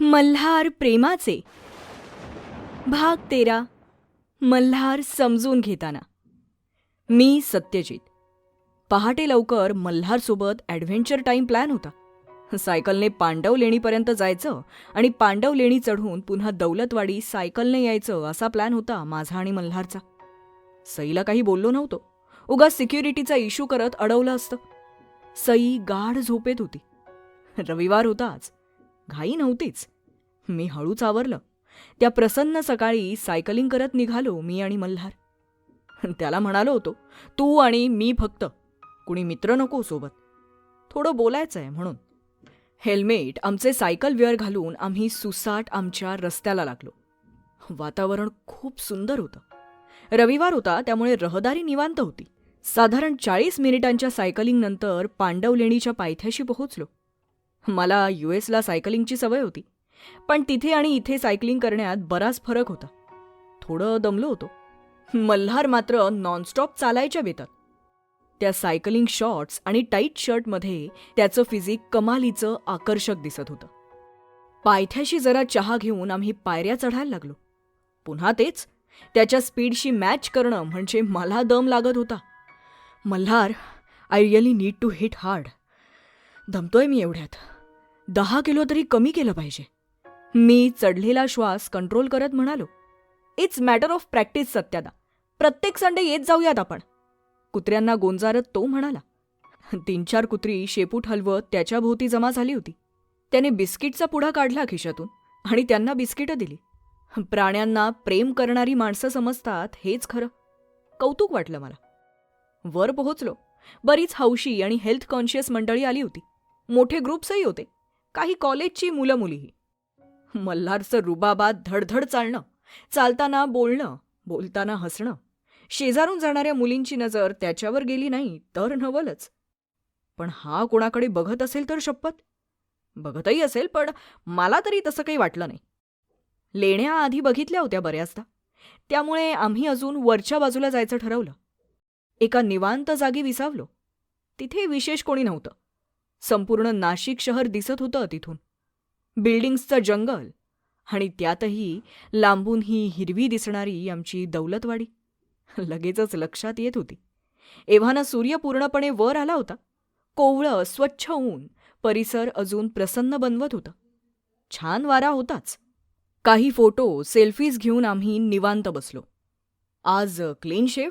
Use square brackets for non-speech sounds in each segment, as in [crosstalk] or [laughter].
मल्हार प्रेमाचे. भाग तेरा. मल्हार समजून घेताना. मी सत्यजित. पहाटे लवकर मल्हारसोबत ॲडव्हेंचर टाईम प्लॅन होता. सायकलने पांडव लेणीपर्यंत जायचं आणि पांडव लेणी चढून पुन्हा दौलतवाडी सायकलने यायचं असा प्लॅन होता माझा आणि मल्हारचा. सईला काही बोललो नव्हतो. उगा सिक्युरिटीचा इश्यू करत अडवलं असतं. सई गाढ झोपेत होती. रविवार होता आज घाई नव्हतीच. मी हळूच आवरलं त्या प्रसन्न सकाळी सायकलिंग करत निघालो मी आणि मल्हार. त्याला म्हणालो होतो तू आणि मी फक्त. कुणी मित्र नको सोबत. थोडं बोलायचं आहे म्हणून. हेल्मेट आमचे सायकल वेअर घालून आम्ही सुसाट आमच्या रस्त्याला लागलो. वातावरण खूप सुंदर होतं. रविवार होता त्यामुळे रहदारी निवांत होती. साधारण चाळीस मिनिटांच्या सायकलिंगनंतर पांडवलेणीच्या पायथ्याशी पोहोचलो. मला यू एसला सायकलिंगची सवय होती. पण तिथे आणि इथे सायकलिंग करण्यात बराच फरक होता. थोडं दमलो होतो. मल्हार मात्र नॉनस्टॉप चालायच्या बेतात. त्या सायकलिंग शॉर्ट्स आणि टाईट शर्टमध्ये त्याचं फिजिक कमालीचं आकर्षक दिसत होतं. पायथ्याशी जरा चहा घेऊन आम्ही पायऱ्या चढायला लागलो. पुन्हा तेच त्याच्या स्पीडशी मॅच करणं म्हणजे मला दम लागत होता. Malhar I really need to hit hard दमतोय मी एवढ्यात. दहा किलो तरी कमी केलं पाहिजे. मी चढलेला श्वास कंट्रोल करत म्हणालो it's matter of practice Satyada. प्रत्येक संडे येत जाऊयात आपण. कुत्र्यांना गोंजारत तो म्हणाला तीन चार कुत्री शेपूट हलवत त्याच्या भोवती जमा झाली होती. त्याने बिस्किटचा पुढा काढला खिशातून आणि त्यांना बिस्किटं दिली. प्राण्यांना प्रेम करणारी माणसं समजतात हेच खरं. कौतुक वाटलं मला. वर पोहोचलो. बरीच हौशी आणि हेल्थ कॉन्शियस मंडळी आली होती. मोठे ग्रुप्सही होते. काही कॉलेजची मुलं मुलीही मल्हारचं रुबाबात धडधड चालणं चालताना बोलणं बोलताना हसणं. शेजारून जाणाऱ्या मुलींची नजर त्याच्यावर गेली नाही तर नवलच. पण हा कोणाकडे बघत असेल तर शपथ? बघतही असेल पण मला तरी तसं काही वाटलं नाही. लेण्या आधी बघितल्या होत्या बऱ्याचदा. त्यामुळे आम्ही अजून वरच्या बाजूला जायचं ठरवलं. एका निवांत जागी विसावलो. तिथे विशेष कोणी नव्हतं. संपूर्ण नाशिक शहर दिसत होतं तिथून. बिल्डिंग्सचं जंगल आणि त्यातही लांबून ही हिरवी दिसणारी आमची दौलतवाडी. लगेचच लक्षात येत होती. एव्हाना सूर्य पूर्णपणे वर आला होता. कोवळं स्वच्छ ऊन परिसर अजून प्रसन्न बनवत होतं. छान वारा होताच. काही फोटो सेल्फीज घेऊन आम्ही निवांत बसलो. आज क्लीन शेव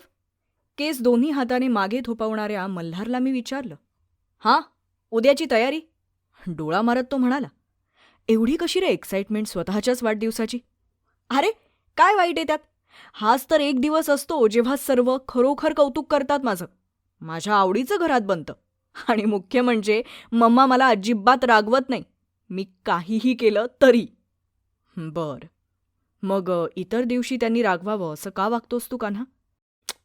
केस दोन्ही हाताने मागे थोपवणाऱ्या मल्हारला मी विचारलं. हां उद्याची तयारी? डोळा मारत तो म्हणाला. एवढी कशी रे एक्साइटमेंट स्वतःच्याच वाढदिवसाची? अरे काय वाईट आहे त्यात? हाच तर एक दिवस असतो जेव्हा सर्व खरोखर कौतुक करतात माझं. माझ्या आवडीचं घरात बनतं. आणि मुख्य म्हणजे मम्मा मला अजिबात रागवत नाही. मी काहीही केलं तरी. बर. मग इतर दिवशी त्यांनी रागवावं असं का वागतोस तू कान्हा?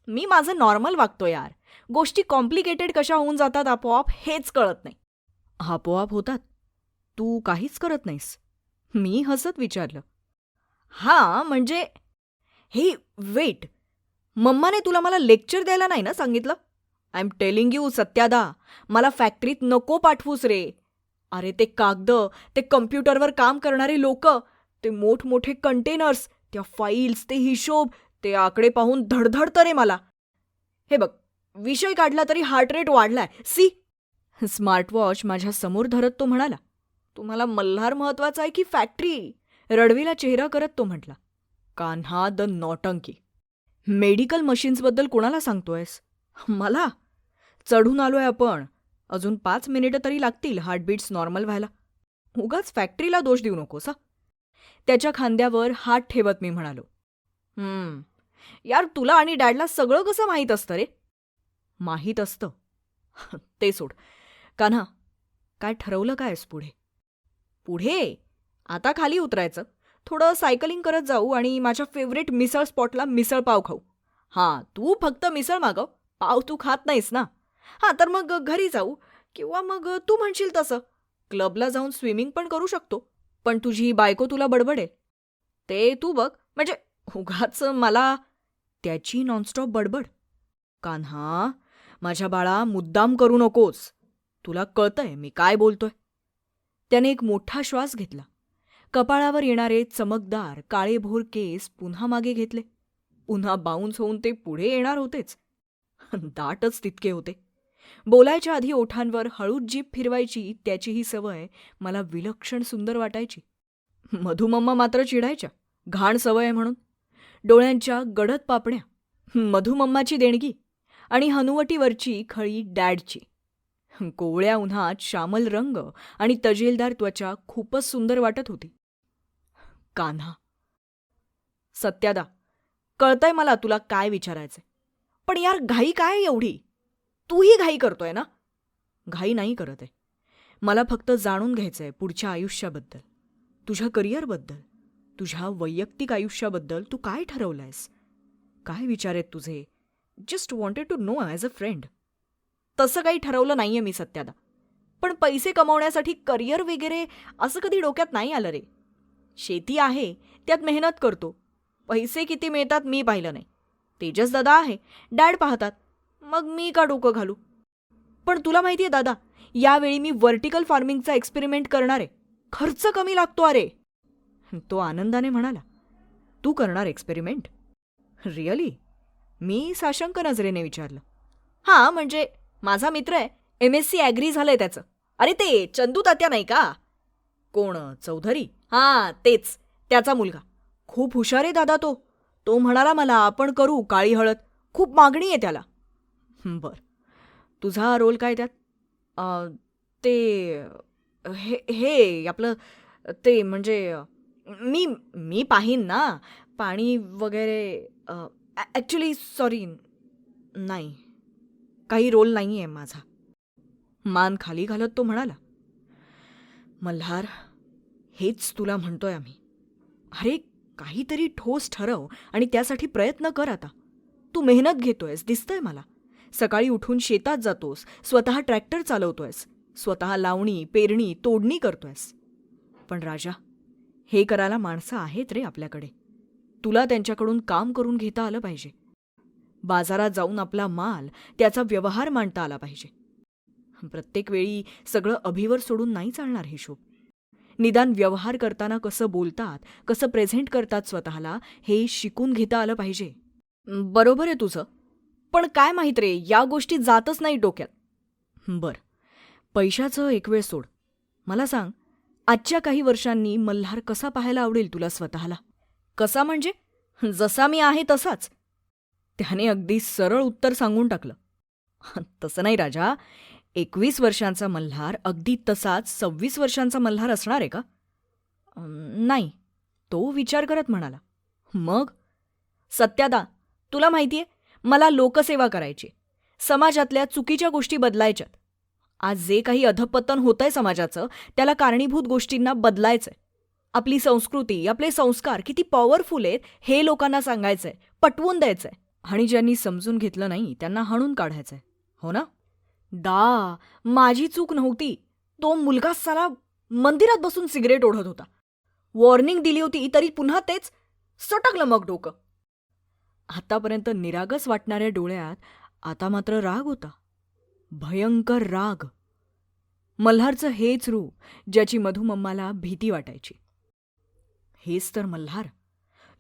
मी माझं नॉर्मल वागतो यार. गोष्टी कॉम्प्लिकेटेड कशा होऊन जातात आपोआप हेच कळत नाही. आपोआप होतात. तू काहीच करत नाहीस. मी हसत विचारलं. हां म्हणजे हे वेट मम्माने तुला मला लेक्चर द्यायला नाही ना सांगितलं? I am telling you Satyada मला फॅक्टरीत नको पाठवूस रे. अरे ते कागद ते कम्प्युटरवर काम करणारे लोक ते मोठमोठे कंटेनर्स त्या फाईल्स ते हिशोब ते आकडे पाहून धडधडतं रे मला. हे बघ विषय काढला तरी हार्ट रेट वाढलाय. सी. स्मार्टवॉच माझ्यासमोर धरत तो म्हणाला तुम्हाला मल्हार महत्त्वाचा आहे की फॅक्टरी रडवीला चेहरा करत तो म्हटला कान्हा द नॉटंकी. मेडिकल मशीन्सबद्दल कोणाला सांगतोयस? मला? चढून आलोय आपण. अजून पाच मिनिटं तरी लागतील हार्टबीट्स नॉर्मल व्हायला. उगाच फॅक्टरीला दोष देऊ नकोस त्याच्या खांद्यावर हात ठेवत मी म्हणालो यार तुला आणि डॅडला सगळं कसं माहीत असतं रे? माहीत असतं. [laughs] ते सोड. कान्हा काय ठरवलं कायस पुढे? पुढे? आता खाली उतरायचं. थोडं सायकलिंग करत जाऊ आणि माझ्या फेवरेट मिसळ स्पॉटला मिसळ पाव खाऊ. हां तू फक्त मिसळ मागव. पाव तू खात नाहीस ना? हां तर मग घरी जाऊ. किंवा मग तू म्हणशील तसं. क्लबला जाऊन स्विमिंग पण करू शकतो. पण तुझी बायको तुला बडबडेल. ते तू बघ. म्हणजे उगाच मला त्याची नॉनस्टॉप बडबड. कान्हा माझ्या बाळा मुद्दाम करू नकोस. तुला कळतंय मी काय बोलतोय. त्याने एक मोठा श्वास घेतला. कपाळावर येणारे चमकदार काळेभोर केस पुन्हा मागे घेतले. पुन्हा बाउन्स होऊन ते पुढे येणार होतेच. दाटच तितके होते. बोलायच्या आधी ओठांवर हळूच जीप फिरवायची त्याची ही सवय मला विलक्षण सुंदर वाटायची. मधुमम्मा मात्र चिडायच्या. घाण सवय म्हणून. डोळ्यांच्या गडद पापण्या मधुमम्माची देणगी आणि हनुवटीवरची खळी डॅडची. कोवळ्या उन्हात श्यामल रंग आणि तजेलदार त्वचा खूपच सुंदर वाटत होती. कान्हा. सत्यादा कळतंय मला तुला काय विचारायचंय. पण यार घाई काय एवढी? तूही घाई करतोय ना? घाई नाही करत आहे. मला फक्त जाणून घ्यायचंय पुढच्या आयुष्याबद्दल तुझ्या करिअरबद्दल. तुझ्या वैयक्तिक आयुष्याबद्दल तू काय ठरवलंयस? काय विचार आहेत तुझे? Just wanted to know as a friend तसं काही ठरवलं नाहीये मी सत्यादा. पण पैसे कमावण्यासाठी करिअर वगैरे असं कधी डोक्यात नाही आलं रे. शेती आहे त्यात मेहनत करतो. पैसे किती मिळतात मी पाहिलं नाही. तेजस दादा आहे डॅड पाहतात. मग मी का डोकं घालू? पण तुला माहिती आहे दादा यावेळी मी व्हर्टिकल फार्मिंगचा एक्सपेरिमेंट करणार. आहे खर्च कमी लागतो अरे. तो आनंदाने म्हणाला तू करणार एक्सपेरिमेंट? रिअली? मी साशंक नजरेने विचारलं. हां म्हणजे माझा मित्र आहे. एम एस सी ॲग्री झालंय त्याचं. अरे ते चंदू तात्या नाही का? कोण? चौधरी? हां तेच. त्याचा मुलगा. खूप हुशार आहे दादा तो. तो म्हणाला मला आपण करू काळी हळद. खूप मागणी आहे त्याला. बर. तुझा रोल काय त्यात? ते हे हे आपलं ते म्हणजे मी मी पाहीन ना. पाणी वगैरे ॲक्च्युली सॉरी नाही. काही रोल नाही आहे माझा. मान खाली घालत तो म्हणाला मल्हार हेच तुला म्हणतोय आम्ही. अरे काहीतरी ठोस ठरव आणि त्यासाठी प्रयत्न कर आता. तू मेहनत घेतोयस दिसतंय मला. सकाळी उठून शेतात जातोस स्वतः ट्रॅक्टर चालवतोयस स्वतः लावणी पेरणी तोडणी करतोयस. पण राजा हे करायला माणसं आहेत रे आपल्याकडे. तुला त्यांच्याकडून काम करून घेता आलं पाहिजे. बाजारात जाऊन आपला माल त्याचा व्यवहार मांडता आला पाहिजे. प्रत्येक वेळी सगळं अभिवर सोडून नाही चालणार हिशोब निदान व्यवहार करताना कसं बोलतात कसं प्रेझेंट करतात स्वतःला हे शिकून घेता आलं पाहिजे. बरोबर आहे तुझं. पण काय माहीत रे या गोष्टी जातच नाही डोक्यात. बर. पैशाचं एक वेळ सोड. मला सांग आजच्या काही वर्षांनी मल्हार कसा पाहायला आवडेल तुला स्वतःला? कसा म्हणजे? जसा मी आहे तसाच. त्याने अगदी सरळ उत्तर सांगून टाकलं. तसं नाही राजा. एकवीस वर्षांचा मल्हार अगदी तसाच सव्वीस वर्षांचा मल्हार असणार आहे का? नाही. तो विचार करत म्हणाला. मग? सत्यादा तुला माहितीये मला लोकसेवा करायची समाजातल्या चुकीच्या गोष्टी बदलायच्यात. आज जे काही अधपतन होतंय समाजाचं त्याला कारणीभूत गोष्टींना बदलायचंय. आपली संस्कृती आपले संस्कार किती पॉवरफुल आहेत हे लोकांना सांगायचंय पटवून द्यायचंय. आणि ज्यांनी समजून घेतलं नाही त्यांना हाणून काढायचंय. हो ना? दा माझी चूक नव्हती. तो मुलगा साला मंदिरात बसून सिगरेट ओढत होता. वॉर्निंग दिली होती तरी पुन्हा तेच सटकलं मग डोकं. आतापर्यंत निरागस वाटणाऱ्या डोळ्यात आता मात्र राग होता. भयंकर राग. मल्हारचं हेच रूप ज्याची मधुमम्माला भीती वाटायची. हेच तर मल्हार.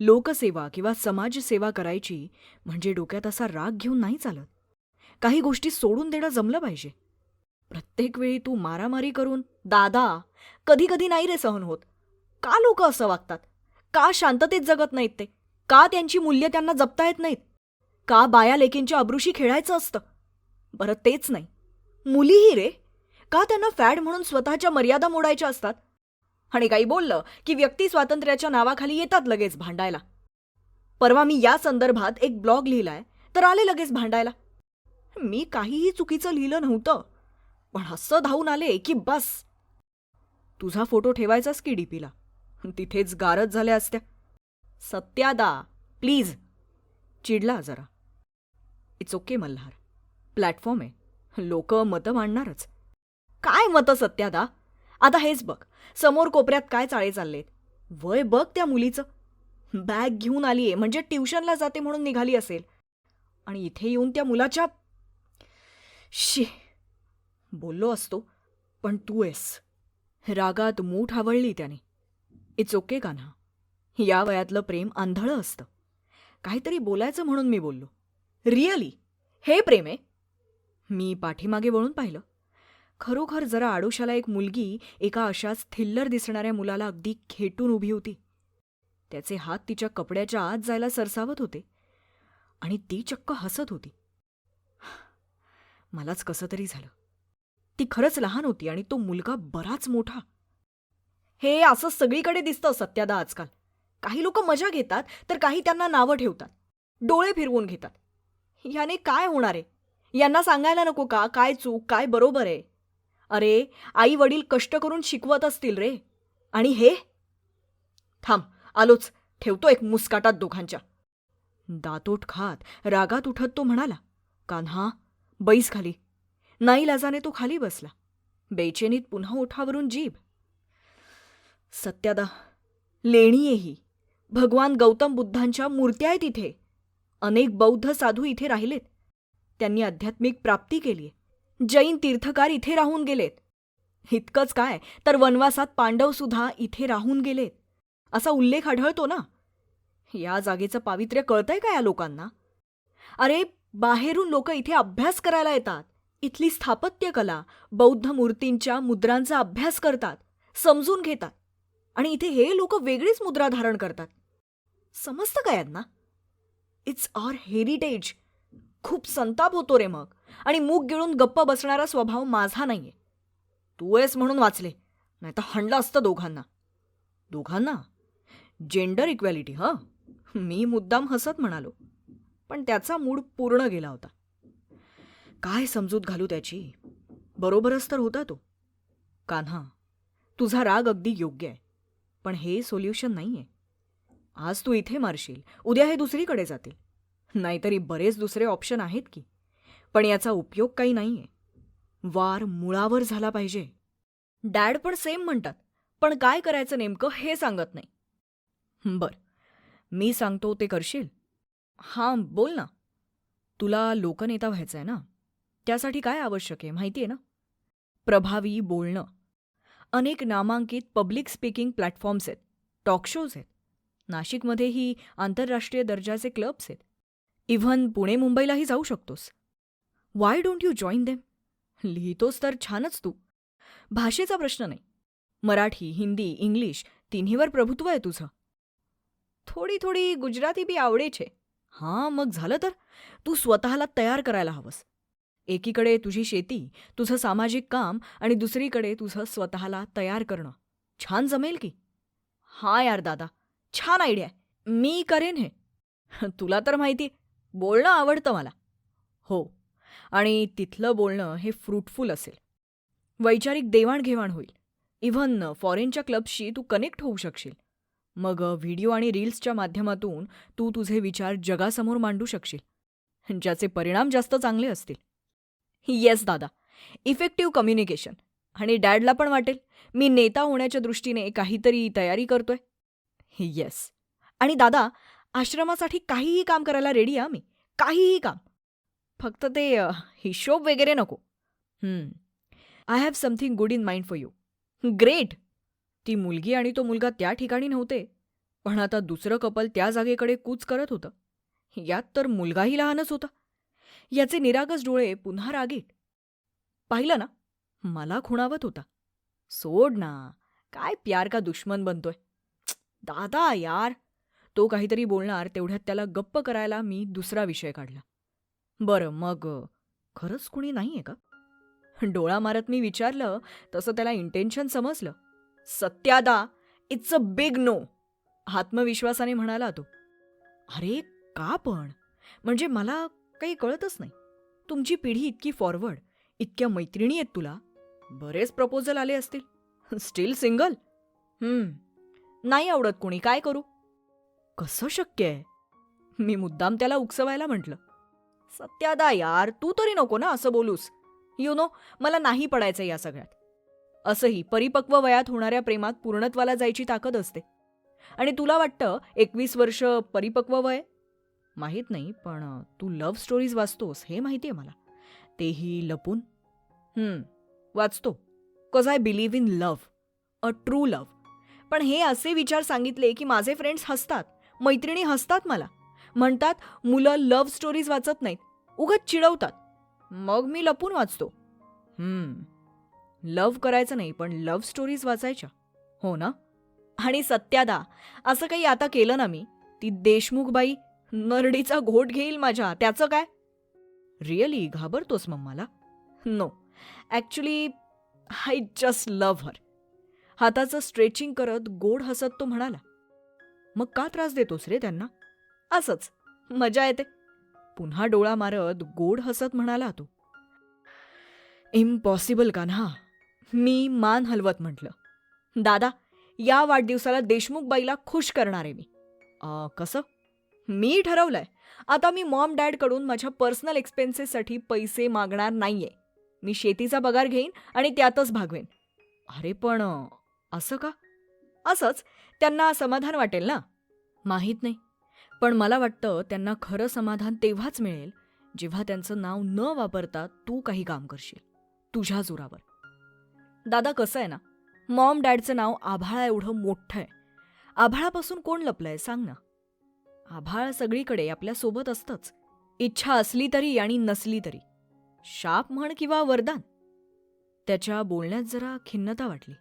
लोकसेवा किंवा समाजसेवा करायची म्हणजे डोक्यात असा राग घेऊन नाही चालत. काही गोष्टी सोडून देणं जमलं पाहिजे. प्रत्येक वेळी तू मारामारी करून दादा कधी कधी नाही रे सहन होत. का लोक असं वागतात? का शांततेत जगत नाहीत ते? का त्यांची मूल्य त्यांना जपता येत नाहीत? का बाया लेकींच्या अब्रुशी खेळायचं असतं? बरं तेच नाही. मुलीही रे. का त्यांना फॅड म्हणून स्वतःच्या मर्यादा मोडायच्या असतात? आणि काही बोललं की व्यक्ती स्वातंत्र्याच्या नावाखाली येतात लगेच भांडायला. परवा मी या संदर्भात एक ब्लॉग लिहिलाय तर आले लगेच भांडायला. मी काहीही चुकीचं लिहिलं नव्हतं पण हस्स धावून आले की बस. तुझा फोटो ठेवायचाच की डीपीला? तिथेच गारज झाल्या असत्या. सत्यादा प्लीज. चिडला जरा. It's okay Malhar. प्लॅटफॉर्म आहे. लोक मतं मांडणारच. काय मतं सत्यादा? आता हेच बघ समोर कोपऱ्यात काय चाळे चाललेत? वय बघ त्या मुलीचं. बॅग घेऊन आलीये म्हणजे ट्युशनला जाते म्हणून निघाली असेल. आणि इथे येऊन त्या मुलाच्या शी बोललो असतो पण तू आहेस. रागात मूठ हावळली त्याने. इट्स ओके कान्हा या वयातलं प्रेम आंधळं असतं. काहीतरी बोलायचं म्हणून मी बोललो. रिअली हे प्रेम आहे? मी पाठीमागे वळून पाहिलं. खरोखर जरा आडोशाला एक मुलगी एका अशाच थिल्लर दिसणाऱ्या मुलाला अगदी खेटून उभी होती. त्याचे हात तिच्या कपड्याच्या आत जायला सरसावत होते आणि ती चक्क हसत होती. मलाच कसं तरी झालं. ती खरंच लहान होती आणि तो मुलगा बराच मोठा. हे असं सगळीकडे दिसतं सत्यादा आजकाल. काही लोक मजा घेतात तर काही त्यांना नावं ठेवतात. डोळे फिरवून घेतात. याने काय होणार आहे? यांना सांगायला नको का? काय चूक काय बरोबर आहे? अरे आई वडील कष्ट करून शिकवत असतील रे. आणि हे? थांब आलोच. ठेवतो एक मुस्काटात दोघांच्या. दातोट खात रागात उठत तो म्हणाला कान्हा बैस खाली. नाही लाजाने तो खाली बसला. बेचेनीत पुन्हा ओठावरून जीभ. सत्यादा लेणी आहे ही. भगवान गौतम बुद्धांच्या मूर्त्या आहेत इथे. अनेक बौद्ध साधू इथे राहिलेत. त्यांनी आध्यात्मिक प्राप्ती केलीय जैन तीर्थकार इथे राहून गेलेत. इतकंच काय तर वनवासात पांडव सुद्धा इथे राहून गेलेत. असा उल्लेख आढळतो ना? या जागेचं पावित्र्य कळतंय का या लोकांना? अरे बाहेरून लोक इथे अभ्यास करायला येतात. इथली स्थापत्यकला बौद्ध मूर्तींच्या मुद्रांचा अभ्यास करतात समजून घेतात. आणि इथे हे लोक वेगळीच मुद्रा धारण करतात. समजतं का यांना? इट्स आवर हेरिटेज खूप संताप होतो रे मग. आणि मूग गिळून गप्प बसणारा स्वभाव माझा नाहीये. तू आहेस म्हणून वाचले नाही तर हणलं असतं दोघांना. दोघांना? जेंडर इक्वॅलिटी हं? मी मुद्दाम हसत म्हणालो पण त्याचा मूड पूर्ण गेला होता. काय समजूत घालू त्याची? बरोबरच तर होता तो. कान्हा तुझा राग अगदी योग्य आहे पण हे सोल्युशन आहे आज तू इथे मारशील उद्या हे दुसरीकडे जातील. नाहीतरी बरेच दुसरे ऑप्शन आहेत की. पण याचा उपयोग काही नाहीये. वार मुळावर झाला पाहिजे. डॅड पण सेम म्हणतात. पण काय करायचं नेमकं हे सांगत नाही. बर. मी सांगतो ते करशील? हां बोल ना. तुला लोकनेता व्हायचं आहे ना? त्यासाठी काय आवश्यक आहे माहिती आहे ना? प्रभावी बोलणं. अनेक नामांकित पब्लिक स्पीकिंग प्लॅटफॉर्म्स आहेत. टॉक शोज आहेत. नाशिकमध्येही आंतरराष्ट्रीय दर्जाचे क्लब्स आहेत. इव्हन पुणे मुंबईलाही जाऊ शकतोस. Why don't you join them लिहितोस तर छानच तू. भाषेचा प्रश्न नाही. मराठी हिंदी इंग्लिश तिन्हीवर प्रभुत्व आहे तुझं. थोडी थोडी गुजराती बी आवडेच. हां मग झालं तर? तू स्वतःला तयार करायला हवंस. एकीकडे तुझी शेती तुझं सामाजिक काम आणि दुसरीकडे तुझं स्वतःला तयार करणं. छान जमेल की? हां यार दादा छान आयडिया आहे. मी करेन हे. तुला तर माहिती बोलणं आवडतं मला. हो. आणि तिथलं बोलणं हे फ्रुटफुल असेल. वैचारिक देवाणघेवाण होईल. इव्हन फॉरेनच्या क्लब्सशी तू कनेक्ट होऊ शकशील. मग व्हिडिओ आणि रील्सच्या माध्यमातून तू तुझे विचार जगासमोर मांडू शकशील. ज्याचे परिणाम जास्त चांगले असतील. येस दादा. इफेक्टिव्ह कम्युनिकेशन आणि डॅडला पण वाटेल. मी नेता होण्याच्या दृष्टीने काहीतरी तयारी करतोय. येस आणि दादा आश्रमासाठी काहीही काम करायला रेडी आहे मी काहीही काम. फक्त ते हिशोब वगैरे नको. I have something good in mind for you great ती मुलगी आणि तो मुलगा त्या ठिकाणी नव्हते. पण आता दुसरं कपल त्या जागेकडे कूच करत होतं. यात तर मुलगाही लहानच होता. याचे निरागस डोळे पुन्हा रागीट. पाहिलं ना? मला खुणावत होता. सोड ना. काय प्यार का दुश्मन बनतोय? दादा यार. तो काहीतरी बोलणार तेवढ्यात त्याला गप्प करायला मी दुसरा विषय काढला. बरं मग खरंच कुणी नाहीये का? डोळा मारत मी विचारलं तसं त्याला इंटेन्शन समजलं. Satyada it's a big no आत्मविश्वासाने म्हणाला तो. अरे का पण? म्हणजे मला काही कळतच नाही. तुमची पिढी इतकी फॉरवर्ड इतक्या मैत्रिणी आहेत तुला. बरेच प्रपोजल आले असतील. स्टील सिंगल हम्म. नाही आवडत कोणी काय करू? कसं शक्य आहे? मी मुद्दाम त्याला उकसवायला म्हटलं. सत्यादा यार तू तरी नको ना असं बोलूस. यु नो मला नाही पडायचं या सगळ्यात. असंही परिपक्व वयात होणाऱ्या प्रेमात पूर्णत्वाला जायची ताकद असते. आणि तुला वाटतं एकवीस वर्ष परिपक्व वय? माहीत नाही पण तू लव्ह स्टोरीज वाचतोस हे माहिती आहे मला. तेही लपून. वाचतो. Cause I believe in love a true love पण हे असे विचार सांगितले की माझे फ्रेंड्स हसतात. मैत्रिणी हसतात मला. म्हणतात मुलं लव्ह स्टोरीज वाचत नाहीत. उगत चिडवतात. मग मी लपून वाचतो. लव्ह करायचं नाही पण लव्ह स्टोरीज वाचायच्या. हो ना? आणि सत्यादा असं काही आता केलं ना मी? ती देशमुख बाई नरडीचा घोट घेईल माझ्या. त्याचं काय? रिअली घाबरतोस मग मला? No actually I just love her हाताचं stretching करत गोड हसत तो म्हणाला मग का त्रास देतोस रे त्यांना? असंच. मजा येते. पुन्हा डोळा मारत गोड हसत म्हणाला तो. इम्पॉसिबल का ना? मी मान हलवत म्हटलं. दादा या वाढदिवसाला देशमुख बाईला खुश करणार आहे मी. "अ, कसं? मी ठरवलंय. आता मी मॉम डॅडकडून माझ्या पर्सनल एक्सपेन्सेससाठी पैसे मागणार नाहीये. मी शेतीचा पगार घेईन आणि त्यातच भागवेन. अरे पण असं का? असंच. त्यांना समाधान वाटेल ना? माहीत नाही. पण मला वाटतं त्यांना खरं समाधान तेव्हाच मिळेल जेव्हा त्यांचं नाव न वापरता तू काही काम करशील. तुझ्या जोरावर. दादा कसं आहे ना? मॉम डॅडचं नाव आभाळा एवढं मोठं आहे. आभाळापासून कोण लपलंय सांग ना? आभाळ सगळीकडे आपल्यासोबत असतंच. इच्छा असली तरी आणि नसली तरी. शाप म्हण किंवा वरदान. त्याच्या बोलण्यात जरा खिन्नता वाटली.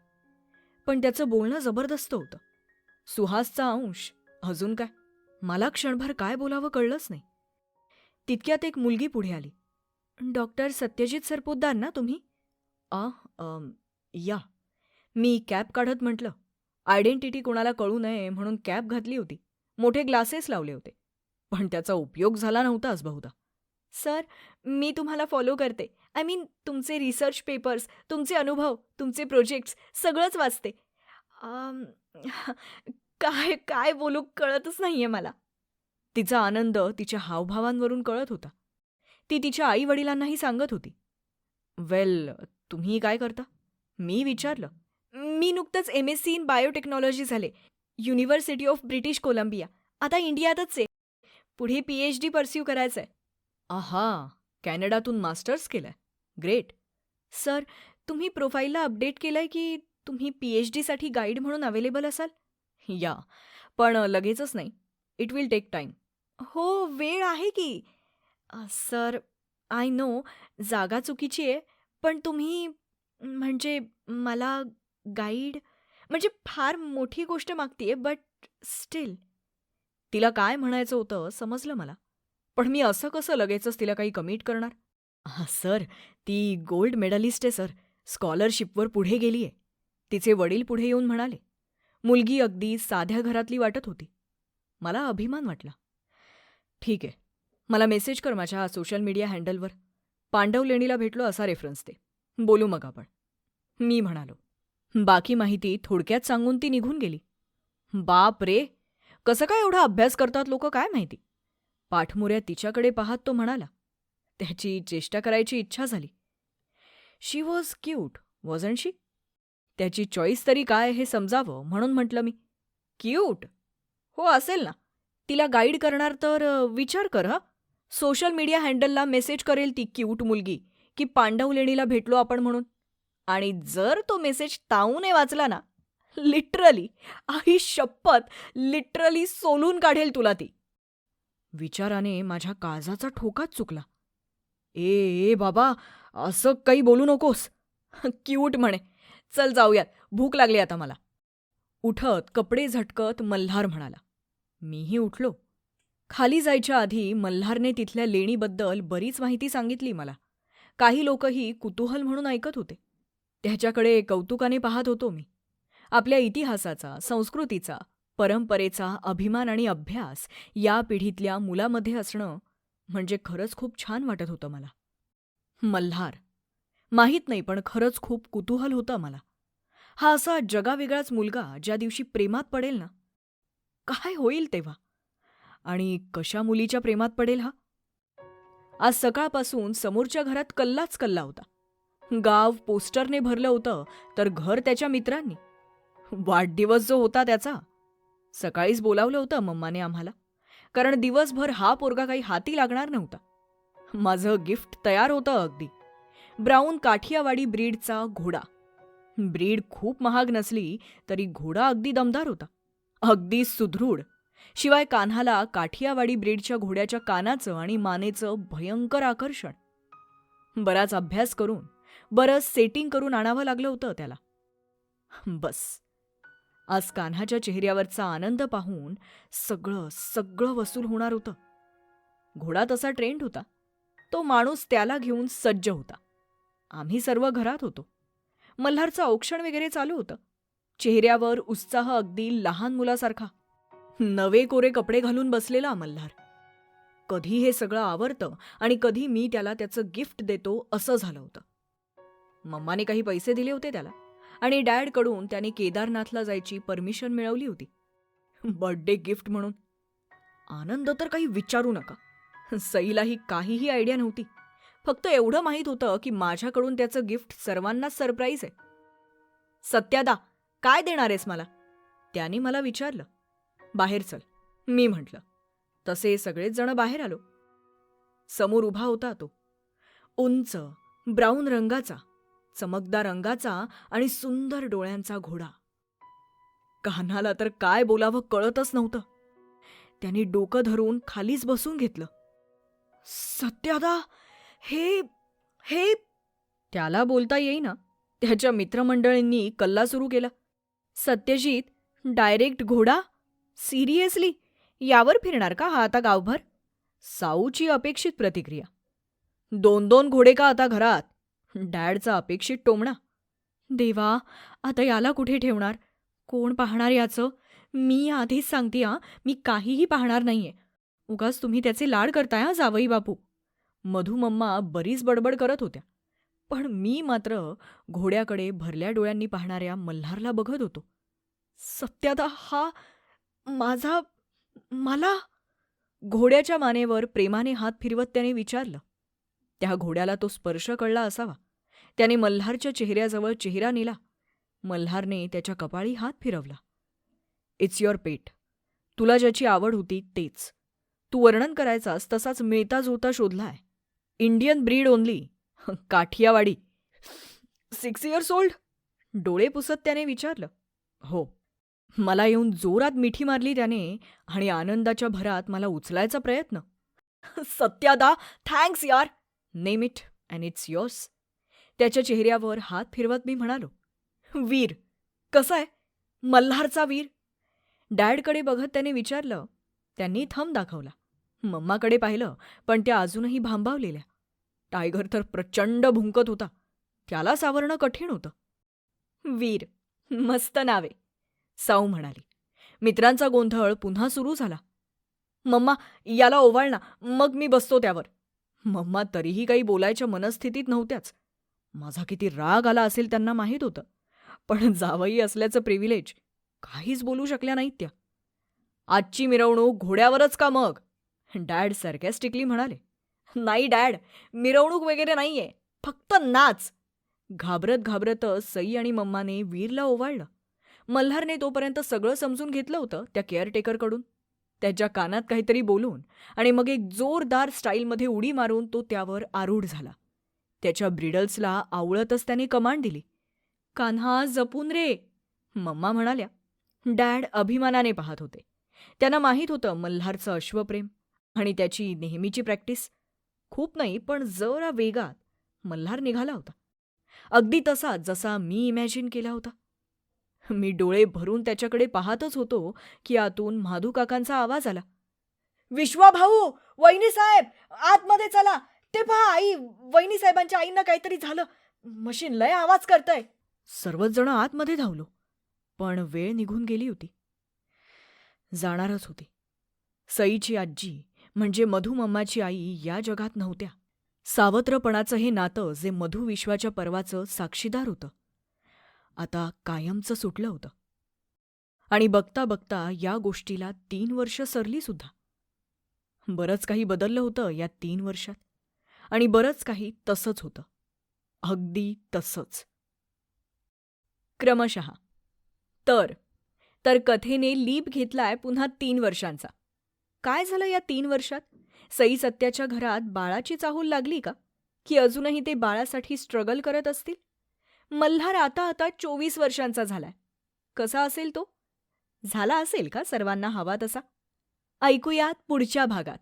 पण त्याचं बोलणं जबरदस्त होतं. सुहासचा अंश. अजून काय? मला क्षणभर काय बोलावं कळलंच नाही. तितक्यात एक मुलगी पुढे आली. डॉक्टर सत्यजित सरपोतदार ना तुम्ही? आ अम, या. मी कॅप काढत म्हटलं. आयडेंटिटी कोणाला कळू नये म्हणून कॅप घातली होती. मोठे ग्लासेस लावले होते. पण त्याचा उपयोग झाला नव्हताच बहुधा सर मी तुम्हाला फॉलो करते. आय मीन तुमचे रिसर्च पेपर्स तुमचे अनुभव तुमचे प्रोजेक्ट्स सगळंच वाचते. अम, [laughs] काय काय बोलू कळतच नाहीये मला. तिचा आनंद तिच्या हावभावांवरून कळत होता. ती तिच्या आई वडिलांनाही सांगत होती. वेल तुम्ही काय करता? मी विचारलं. मी नुकतंच M S C in biotechnology झाले. University of British Columbia. आता इंडियातच आहे. पुढे पी एच डी परस्यू करायचंय. आहा कॅनडातून मास्टर्स केलंय. ग्रेट. सर तुम्ही प्रोफाईलला अपडेट केलंय की तुम्ही पी एच डीसाठी गाईड म्हणून अवेलेबल असाल? या पण लगेचच नाही. इट विल टेक टाईम हो वेळ आहे की. सर आय नो जागा चुकीची आहे पण तुम्ही म्हणजे मला गाईड म्हणजे फार मोठी गोष्ट मागतीये बट स्टील. तिला काय म्हणायचं होतं समजलं मला. पण मी असं कसं लगेचच तिला काही कमिट करणार? सर ती गोल्ड मेडलिस्ट आहे सर. स्कॉलरशिपवर पुढे गेली आहे तिचे वडील पुढे येऊन म्हणाले मुलगी अगदी साध्या घरातली वाटत होती. मला अभिमान वाटला. ठीक आहे. मला मेसेज कर माझ्या सोशल मीडिया हँडलवर. पांडव लेणीला भेटलो असा रेफरन्स दे. बोलू मग आपण. मी म्हणालो बाकी माहिती थोडक्यात सांगून ती निघून गेली. बाप रे! कसं काय एवढा अभ्यास करतात लोक काय माहिती? पाठमोऱ्या तिच्याकडे पाहत तो म्हणाला त्याची चेष्टा करायची इच्छा झाली. शी वॉज क्यूट वॉजन शी त्याची चॉईस तरी काय हे समजावं म्हणून म्हटलं मी. क्यूट! हो असेल ना. तिला गाईड करणार तर विचार कर हा. सोशल मीडिया हँडलला मेसेज करेल ती क्यूट मुलगी की पांडव लेणीला भेटलो आपण म्हणून. आणि जर तो मेसेज ताऊने वाचला ना लिटरली आई शपथ लिटरली सोलून काढेल तुला ती. विचाराने माझ्या काळजाचा ठोकाच चुकला. ए ए बाबा असं काही बोलू नकोस. क्यूट म्हणे. चल जाऊयात. भूक लागली आता मला. उठत कपडे झटकत मल्हार म्हणाला. मीही उठलो. खाली जायच्या आधी मल्हारने तिथल्या लेणीबद्दल बरीच माहिती सांगितली मला. काही लोकही कुतूहल म्हणून ऐकत होते. त्याच्याकडे कौतुकाने पाहत होतो मी. आपल्या इतिहासाचा संस्कृतीचा परंपरेचा अभिमान आणि अभ्यास या पिढीतल्या मुलामध्ये असणं म्हणजे खरंच खूप छान वाटत होतं मला. मल्हार माहीत नाही पण खरंच खूप कुतूहल होतं मला हा असा जगावेगळाच मुलगा ज्या दिवशी प्रेमात पडेल ना? काय होईल तेव्हा? आणि कशा मुलीच्या प्रेमात पडेल हा? आज सकाळपासून समोरच्या घरात कल्लाच कल्ला होता. गाव पोस्टरने भरलं होतं तर घर त्याच्या मित्रांनी. वाढदिवस जो होता त्याचा सकाळीच बोलावलं होतं मम्माने आम्हाला. कारण दिवसभर हा पोरगा काही हाती लागणार नव्हता. माझं गिफ्ट तयार होतं अगदी. ब्राऊन काठियावाडी ब्रीडचा घोडा. ब्रीड खूप महाग नसली तरी घोडा अगदी दमदार होता. अगदी सुदृढ. शिवाय कान्हाला काठियावाडी ब्रीडच्या घोड्याच्या कानाचं आणि मानेचं भयंकर आकर्षण. बराच अभ्यास करून बरंच सेटिंग करून आणावं लागलं होतं त्याला. बस. आज कान्हाच्या चेहऱ्यावरचा आनंद पाहून सगळं सगळं वसूल होणार होतं. घोडा तसा ट्रेंड होता. तो माणूस त्याला घेऊन सज्ज होता. आम्ही सर्व घरात होतो. मल्हारचं औक्षण वगैरे चालू होतं. चेहऱ्यावर उत्साह अगदी लहान मुलासारखा. नवे कोरे कपडे घालून बसलेला मल्हार. कधी हे सगळं आवरतं आणि कधी मी त्याला त्याचं गिफ्ट देतो असं झालं होतं. मम्माने काही पैसे दिले होते त्याला आणि डॅडकडून त्याने केदारनाथला जायची परमिशन मिळवली होती. बर्थडे गिफ्ट म्हणून. आनंद तर काही विचारू नका. सईलाही काहीही आयडिया नव्हती. फक्त एवढं माहीत होतं की माझ्याकडून त्याचं गिफ्ट सर्वांनाच सरप्राईज आहे. सत्यादा काय देणार आहेस मला? त्याने मला विचारलं. बाहेर चल मी म्हटलं. तसे सगळेच जण बाहेर आलो. समोर उभा होता तो. उंच ब्राऊन रंगाचा चमकदार रंगाचा आणि सुंदर डोळ्यांचा घोडा. कान्हाला तर काय बोलावं कळतच नव्हतं. त्याने डोकं धरून खालीच बसून घेतलं. सत्यादा हे हे त्याला बोलता येईना. त्याच्या मित्रमंडळींनी कल्ला सुरू केला. सत्यजित डायरेक्ट घोडा? सिरियसली? यावर फिरणार का हा आता गावभर? साऊची अपेक्षित प्रतिक्रिया. दोन दोन घोडे का आता घरात? डॅडचा अपेक्षित टोमणा. देवा आता याला कुठे ठेवणार? कोण पाहणार याचं? मी आधीच सांगते हा. मी काहीही पाहणार नाहीये. उगाच तुम्ही त्याचे लाड करताय हा जावई बापू. मधुमम्मा बरीच बडबड करत होत्या. पण मी मात्र घोड्याकडे भरल्या डोळ्यांनी पाहणाऱ्या मल्हारला बघत होतो. सत्यादा हा माझा मला? घोड्याच्या मानेवर प्रेमाने हात फिरवत त्याने विचारलं. त्या घोड्याला तो स्पर्श कळला असावा. त्याने मल्हारच्या चेहऱ्याजवळ चेहरा नेला. मल्हारने त्याच्या कपाळी हात फिरवला. इट्स युअर पेट तुला ज्याची आवड होती तेच. तू वर्णन करायचास तसाच मिळता जुळता शोधलाय. Indian breed only. Kathiawadi. Six years old डोळे पुसत त्याने विचारलं. हो. मला येऊन जोरात मिठी मारली त्याने आणि आनंदाच्या भरात मला उचलायचा प्रयत्न. सत्यादा थँक्स यार. Name it and it's yours त्याच्या चेहऱ्यावर हात फिरवत मी म्हणालो. वीर. कसा आहे? मल्हारचा वीर. डॅडकडे बघत त्याने विचारलं. त्यांनी थंब दाखवला. मम्माकडे पाहिलं पण त्या अजूनही भांबावलेल्या. टायगर तर प्रचंड भुंकत होता. त्याला सावरणं कठीण होतं. वीर मस्त नावे साऊ म्हणाली. मित्रांचा गोंधळ पुन्हा सुरू झाला. मम्मा याला ओवाळ ना मग मी बसतो त्यावर. मम्मा तरीही काही बोलायच्या मनस्थितीत नव्हत्याच. माझा किती राग आला असेल त्यांना माहीत होतं. पण जावई असल्याचं प्रिव्हिलेज काहीच बोलू शकल्या नाहीत त्या. आजची मिरवणूक घोड्यावरच का मग? डॅड सरकॅस्टिकली म्हणाले नाही डॅड मिरवणूक वगैरे नाहीये फक्त नाच. घाबरत घाबरतच सई आणि मम्माने वीरला ओवाळलं. मल्हारने तोपर्यंत सगळं समजून घेतलं होतं त्या केअरटेकरकडून त्याच्या कानात काहीतरी बोलून आणि मग एक जोरदार स्टाईलमध्ये उडी मारून तो त्यावर आरूढ झाला. त्याच्या ब्रिडल्सला आवळतच त्याने कमांड दिली. कान्हा जपून रे. मम्मा म्हणाल्या. डॅड अभिमानाने पाहत होते. त्यांना माहीत होतं मल्हारचं अश्वप्रेम. आणि त्याची नेहमीची प्रॅक्टिस खूप नाही पण जरा वेगात मल्हार निघाला होता. अगदी तसा जसा मी इमॅजिन केला होता. मी डोळे भरून त्याच्याकडे पाहतच होतो की आतून माधू काकांचा आवाज आला. विश्वा भाऊ वहिनी साहेब आतमध्ये चला. ते पहा आई वहिनी साहेबांच्या आईंना काहीतरी झालं. मशीन लय आवाज करतय. सर्वच जण आतमध्ये धावलो पण वेळ निघून गेली होती. जाणारच होती. सईची आजी म्हणजे मधुमम्माची आई या जगात नव्हत्या. सावत्रपणाचं हे नातं जे मधुविश्वाच्या पर्वाचं साक्षीदार होतं. आता कायमचं सुटलं होतं. आणि बघता बघता या गोष्टीला तीन वर्ष सरली सुद्धा. बरंच काही बदललं होतं या तीन वर्षात. आणि बरंच काही तसंच होतं. अगदी तसंच. क्रमशः. तर तर कथेने लीप घेतलाय पुन्हा तीन वर्षांचा. काय झालं या तीन वर्षात? सई सत्याच्या घरात बाळाची चाहूल लागली का? की अजूनही ते बाळासाठी स्ट्रगल करत असतील? मल्हार आता आता चोवीस वर्षांचा झालाय. कसा असेल तो? झाला असेल का सर्वांना हवा तसा? ऐकूयात पुढच्या भागात.